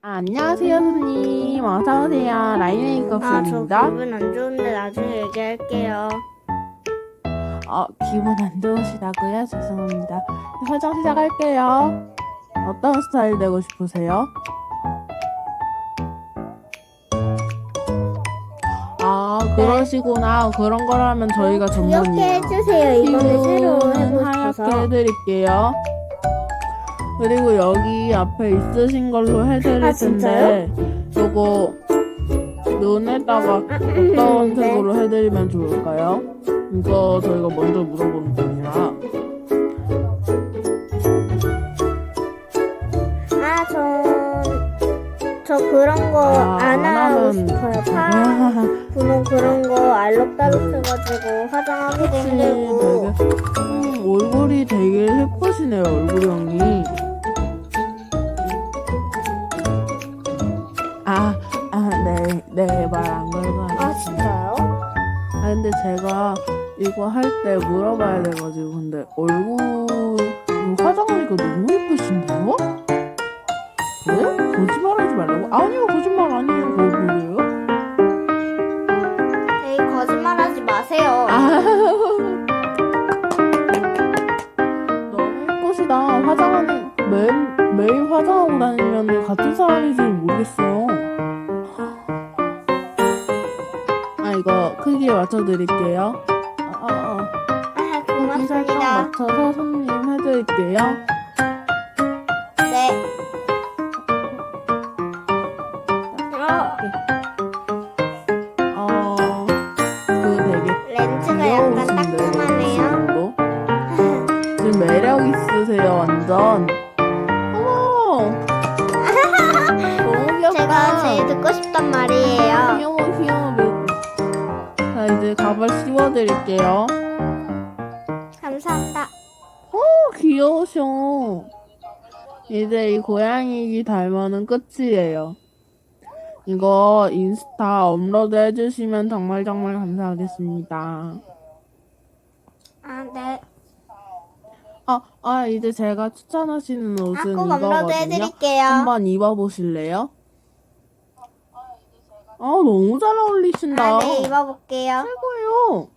아, 안녕하세요, 손님. 어서오세요. 라인 아, 메이크업입니다. 기분 안 좋은데 나중에 얘기할게요. 어, 기분 안 좋으시다고요? 죄송합니다. 화장 시작할게요. 어떤 스타일 되고 싶으세요? 아, 그러시구나. 그런 거라면 저희가 전문이에요. 해주세요. 이번에 새로 피부는 하얗게. 해드릴게요. 그리고 여기 앞에 있으신 걸로 해드릴 아, 텐데, 요거 눈에다가 어떤 네. 색으로 해드리면 좋을까요? 이거 저희가 먼저 물어보는 거니라. 아, 저, 저 그런 거 아, 안안 하고 하면- 싶어요. 파란 분홍 그런 거 알록달록 해가지고 화장하기도 그치, 힘들고. 되게, 음, 얼굴이 되게 예쁘시네요, 얼굴형이. 아, 아, 네, 네, 말 안 걸고 아, 하겠습니다. 진짜요? 아 근데 제가 이거 할 때 물어봐야 돼가지고 근데 얼굴 화장하니까 너무 예쁘신데요? 네? 거짓말 하지 말라고? 아니요 거짓말 아니에요 거짓말이에요? 에이, 거짓말하지 마세요. 아 너무 예쁘시다 화장하는 매일, 매일 화장하고 다니면 같은 사람인지 모르겠어요 아 이거 크기에 맞춰드릴게요 어, 어, 어. 아, 여기 살짝 고맙습니다. 맞춰서 손님 해드릴게요. 네. 어, 어, 그 되게 렌즈가 약간 귀여우신데, 따끔하네요. 지금도. 지금 매력 있으세요, 완전. 너무 귀엽다. 제가 제일 듣고 싶단 말이에요. 귀여워, 귀여워. 자, 이제 가발 씌워드릴게요. 감사합니다. 어, 귀여우셔. 이제 이 고양이 닮아는 끝이에요. 이거 인스타 업로드 해주시면 정말 정말 감사하겠습니다. 아, 네. 아, 아, 이제 제가 추천하시는 아, 옷은 꼭 업로드 이거거든요. 해드릴게요. 한번 입어보실래요? 아, 너무 잘 어울리신다. 아, 네, 입어볼게요. 최고예요.